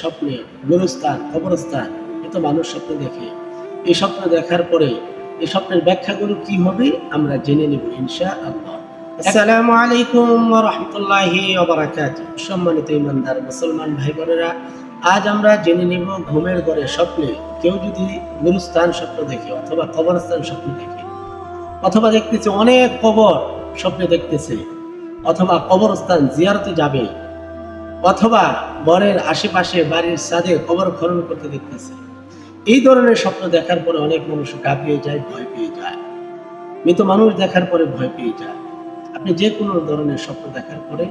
স্বপ্নে গুরুস্থান কবরস্থান এ তো মানুষ স্বপ্ন দেখে। এই স্বপ্ন দেখার পরে এই স্বপ্নের ব্যাখ্যাগুলো কি হবে আমরা জেনে নেব ইনশা আল্লাহ আসসালামু আলাইকুম রাহমাতুল্লাহি সম্মানিত ইমানদার মুসলমান ভাই বোনেরা আজ আমরা জেনে নেব ঘুমের ঘরে স্বপ্নে কেউ যদি গুরুস্থান স্বপ্ন দেখে অথবা কবরস্থান স্বপ্ন দেখে অথবা দেখতেছে অনেক কবর স্বপ্নে দেখতেছে অথবা কবরস্থান জিয়ারতে যাবে অথবা বরের আশেপাশে বাড়ির ছাদে কবর খনন করতে দেখতেছে। এই ধরনের স্বপ্ন দেখার পরে অনেক মানুষ কাঁপিয়ে যায়, ভয় পেয়ে যায়। মৃত মানুষ দেখার পরে ভয় পেয়ে যায়। আপনি যে কোনো ধরনের স্বপ্ন দেখার পরে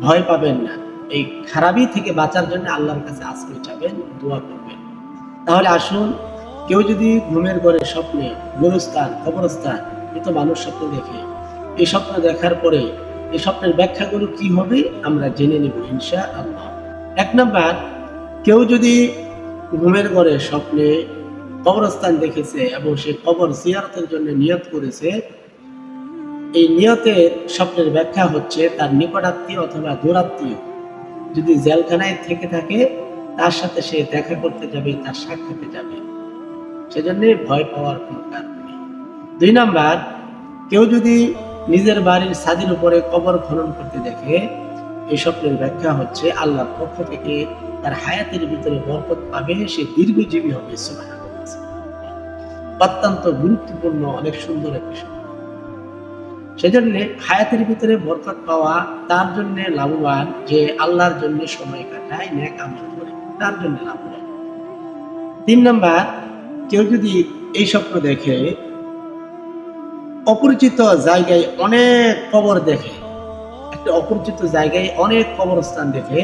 ভয় পাবেন না। এই খারাপই থেকে বাঁচার জন্য আল্লাহর কাছে আশ্রয় চাবেন দোয়া করবেন। তাহলে আসুন, কেউ যদি ঘুমের ঘরে স্বপ্নে গুরুস্থান কবরস্থান, মৃত মানুষ স্বপ্ন দেখে, এই স্বপ্ন দেখার পরে এই স্বপ্নের ব্যাখ্যাগুলো কি হবে, আমরা জেনে নেব ইনশা আল্লাহ এক নাম্বার, কেউ যদি ঘুমের ঘরে স্বপ্নে কবরস্থান দেখেছে এবং সে কবর জিয়ারতের জন্য নিয়ত করেছে, এই নিয়তের স্বপ্নের ব্যাখ্যা হচ্ছে তার নিকটাত্মীয় অথবা দূরাত্মীয়। যদি জেলখানায় থেকে থাকে, তার সাথে সে দেখা করতে যাবে, তার সাক্ষাতে যাবে। সেজন্য ভয় পাওয়ার কোনো কারণ নেই। দুই নাম্বার, কেউ যদি নিজের বাড়ির ছাদের উপরে কবর খনন করতে দেখে এই স্বপ্নের ব্যাখ্যা হচ্ছে আল্লাহর পক্ষ থেকে তার হায়াতের ভিতরে বরকত পাবে, সে দীর্ঘজীবী হবে। অত্যন্ত গুরুত্বপূর্ণ, অনেক সুন্দর একটি স্বপ্ন সেজন্য হায়াতের ভিতরে বরকত পাওয়া তার জন্য লাভবান, যে আল্লাহর জন্য সময় কাটায়, নেক আমল করে, তার জন্য লাভবান তিন নাম্বার, কেউ যদি এই স্বপ্ন দেখে অপরিচিত জায়গায় অনেক কবর দেখে। একটা অপরিচিত জায়গায় অনেক কবরস্থান দেখে।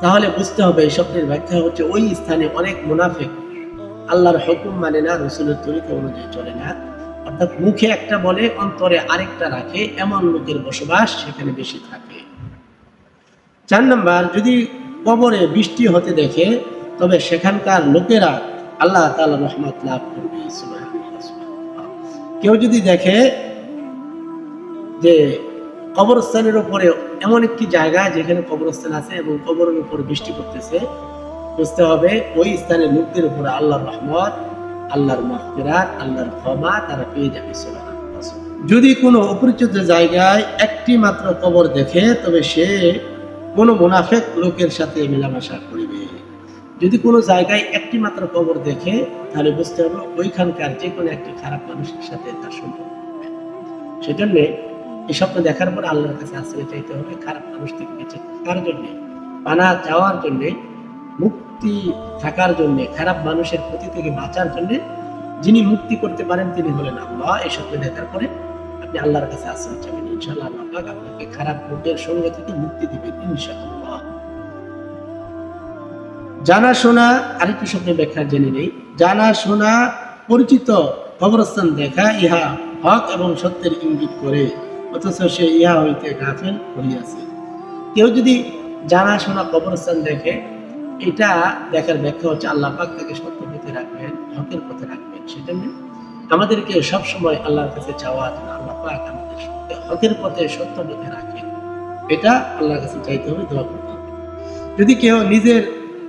তাহলে বুঝতে হবে, এই স্বপ্নের ব্যাখ্যা হচ্ছে ওই স্থানে অনেক মুনাফেক। আল্লাহর হুকুম মানে না, রসুলের তরিকা অনুযায়ী চলে না। অর্থাৎ মুখে একটা বলে, অন্তরে আরেকটা রাখে, এমন লোকের বসবাস সেখানে বেশি থাকে। চার নাম্বার, যদি কবরে বৃষ্টি হতে দেখে, তবে সেখানকার লোকেরা আল্লাহ তাআলা রহমত লাভ করবে। কেউ যদি দেখে যে কবরস্থানের উপরে এমন একটি জায়গা যেখানে কবরস্থান আছে এবং কবরের উপর বৃষ্টি করতেছে বুঝতে হবে ওই স্থানের লোকদের উপরে আল্লাহর রহমত, আল্লাহর মাহফিরাত আল্লাহর ক্ষমা তারা পেয়ে যাবে। যদি কোনো অপরিচিত জায়গায় একটি মাত্র কবর দেখে, তবে সে কোনো মুনাফেক লোকের সাথে মেলামেশা করিবে যদি কোনো জায়গায় একটি মাত্র কবর দেখে, তাহলে বুঝতে হবে ওইখানকার যে কোনো একটি খারাপ মানুষের সাথে তার সম্পর্ক হবে। সেজন্য এই স্বপ্ন দেখার পর আল্লাহর কাছে আশ্রয় চাইতে হবে, খারাপ মানুষ থেকে বেঁচে থাকার জন্য, পানা যাওয়ার জন্য, মুক্তি থাকার জন্য, খারাপ মানুষের ক্ষতি থেকে বাঁচার জন্যে যিনি মুক্তি করতে পারেন তিনি হলেন আল্লাহ। এই স্বপ্ন দেখার পরে আপনি আল্লাহর কাছে আশ্রয় চাবেন ইনশাআল্লাহ আল্লাহ আপনাকে খারাপ লোকের সঙ্গে থেকে মুক্তি দিবেন, ইনশাআল্লাহ। জানা শোনা আরেকটি স্বপ্নের ব্যাখ্যা জেনে নেই। জানা শোনা পরিচিত কবরস্থান দেখা ইহা হক এবং সত্যের ইঙ্গিত করে, অথচ সে ইহা হইতে গাফেল করিয়াছে কেউ যদি জানা শোনা কবরস্থান দেখে, এটা দেখার ব্যাখ্যা হচ্ছে আল্লাহ পাক তাকে সত্য পথে রাখবেন, হকের পথে রাখবেন সেজন্য আমাদেরকে সবসময় আল্লাহর কাছে চাওয়া যেন আল্লাহ পাক আমাদের হকের পথে সত্য পথে রাখেন। এটা আল্লাহর কাছে চাইতে হবে, দোয়া করতে হবে। যদি কেউ নিজের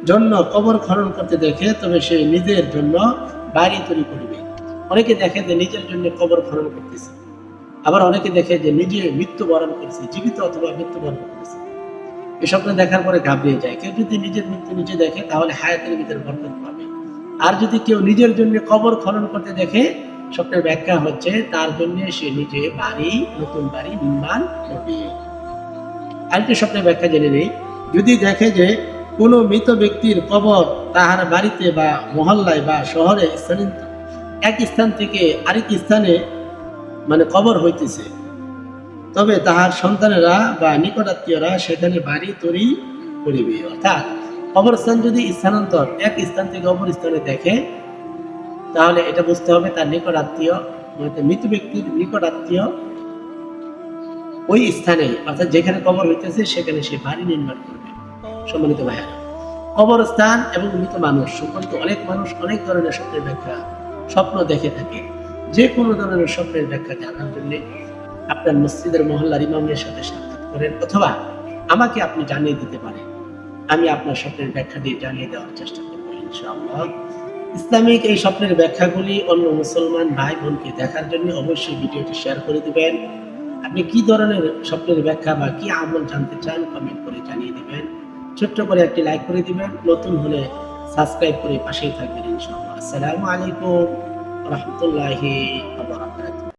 জন্য কবর খনন করতে দেখে, তবে সে নিজের জন্য বাড়ি তৈরি করবে। অনেকে দেখে যে নিজের জন্য কবর খনন করতেছে। আবার অনেকে দেখে যে নিজে মৃত্যুবরণ করছে, জীবিত অথবা মৃত্যুবরণ করতেছে। এই স্বপ্ন দেখার পরে ঘাবড়িয়ে যায়। কেউ যদি নিজের মৃত্যু নিজে দেখে, তাহলে হায়াতের ভিতরে বরকত পাবে। আর যদি কেউ নিজের জন্য কবর খনন করতে দেখে, স্বপ্নের ব্যাখ্যা হচ্ছে, তার জন্য সে নিজে বাড়ি, নতুন বাড়ি নির্মাণ করবে। আরেকটি স্বপ্নের ব্যাখ্যা জেনে নেই। যদি দেখে যে কোনো মৃত ব্যক্তির কবর তাহার বাড়িতে বা মহল্লায় বা শহরে এক স্থান থেকে আরেক স্থানে মানে কবর হইতেছে। তবে তাহার সন্তানেরা বা নিকটাত্মীয়রা সেখানে বাড়ি তৈরি করিবে। অর্থাৎ কবরস্থান যদি স্থানান্তর এক স্থান থেকে অপর স্থানে দেখে, তাহলে এটা বুঝতে হবে তার নিকট আত্মীয় মানে মৃত ব্যক্তির নিকট আত্মীয় ওই স্থানে, অর্থাৎ যেখানে কবর হইতেছে সেখানে সে বাড়ি নির্মাণ করবে। সম্মানিত ভাইয়েরা, কবরস্থান এবং মৃত মানুষ সম্পর্কে অনেক মানুষ অনেক ধরনের স্বপ্নের ব্যাখ্যা, স্বপ্ন দেখে থাকে। যে কোনো ধরনের স্বপ্নের ব্যাখ্যা জানার জন্য আপনার মসজিদের মহল্লার ইমামের সাথে সাক্ষাৎ করেন অথবা আমাকে আপনি জানিয়ে দিতে পারেন। আমি আপনার স্বপ্নের ব্যাখ্যা দিয়ে জানিয়ে দেওয়ার চেষ্টা করব ইনশাআল্লাহ। ইসলামিক এই স্বপ্নের ব্যাখ্যাগুলি অন্য মুসলমান ভাই বোনকে দেখার জন্য অবশ্যই ভিডিওটি শেয়ার করে দেবেন। আপনি কি ধরনের স্বপ্নের ব্যাখ্যা বা কি আমল জানতে চান কমেন্ট করে জানিয়ে দেবেন। ছোট্ট করে একটি লাইক করে দিবেন, নতুন হলে সাবস্ক্রাইব করে পাশেই থাকবেন ইনশাআল্লাহ। আসসালামু আলাইকুম রহমতুল্লাহি আবার